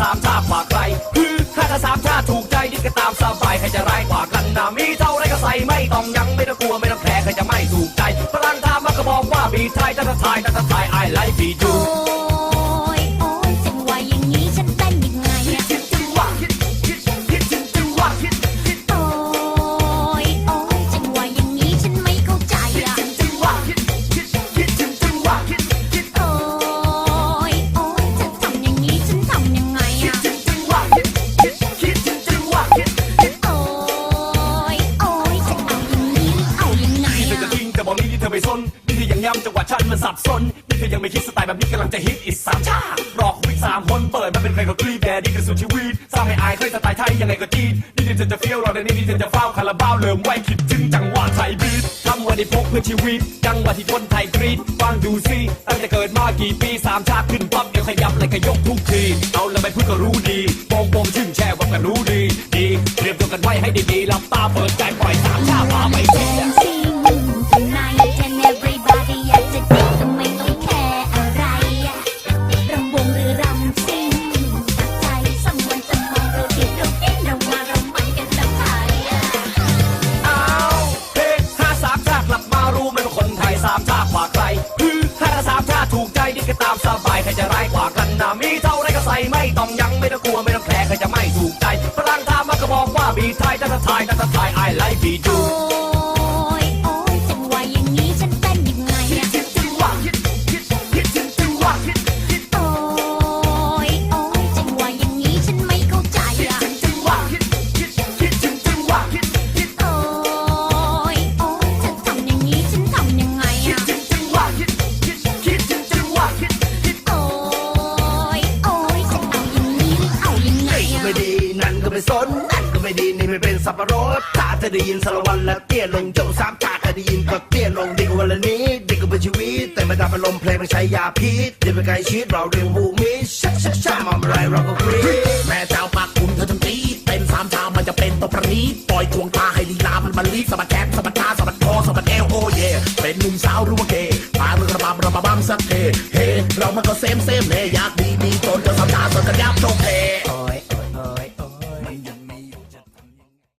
สามชาติกว่าใครคือข้าจะสามชาติถูกใจดิ้นก็ตามสบายใครจะร้ายกว่ากันนะมีเท่าไรก็ใส่ไม่ต้องยังไม่ต้องกลัวไม่ต้องแคร์ใครจะไม่ถูกใจพลังตามมันก็บอกว่าบีไทยจะทายจะทายไอไลฟ์บีดู จังหวะฉันมันสับสน นี่เธอยังไม่คิดสไตล์แบบนี้กำลังจะฮิตอีกสามชาติรอกวิกสามคนเปิดมาเป็นใครก็กรีดแดดดี้กันสุดชีวิตสร้างให้อายเคยสไตล์ไทยยังไงก็จีดนี่เธอจะเฟี้ยวเราแต่นี่นี่เธอจะเฝ้าคาราบาวเริ่มไว้คิดถึงจังหวะไทยบีททำวันนี้พกเพื่อชีวิต จังหวะที่คนไทยกรีดฟังดูสิตั้งแต่เกิดมากี่ปีสามชาขึ้นปั๊บเอวขยับเลยก็ยกทุกทีเอาล้วไม่พูดก็รู้ดีโปงโปงชึ่งแช่ว่ากันรู้ บายใครจะร้ายกว่ากันนะมีเท่าไรก็ใส่ไม่ต้องยังไม่ต้องกลัวไม่ต้องแคร์ใครจะไม่ถูกใจพลังทามมันก็บอกว่าบีไทยจะทายจะทาย ไม่สนนั่นก็ไม่ดีนี่ไม่เป็นสับปะรดถ้าเธอได้ยินสารวันและเตี้ยลงโจสามชาติได้ยินก็เตี้ยลงดีกว่าวันละนี้ดีกว่าเป็นชีวิต แต่ไม่ทำอารมณ์เพลงไม่ใช้ยาพิษเดี๋ยวไปไกลชีวิตเราเรียกบูมิชะชะชะมาอะไรเราก็กรี๊ดแม่เจ้าปากคุณเธอทั้งตีเต้นสามชามันจะเป็นตัวประนีตปล่อยควงตาให้ลีลามันมันลีสะบัดแขนสะบัดตาสะบัดคอสะบัดเอวโอ้เย่เป็นหนุ่มสาวรู้ว่าเกย์พาเรื่องระบำระบำสักเทเฮเรามันก็เซมเซมเฮ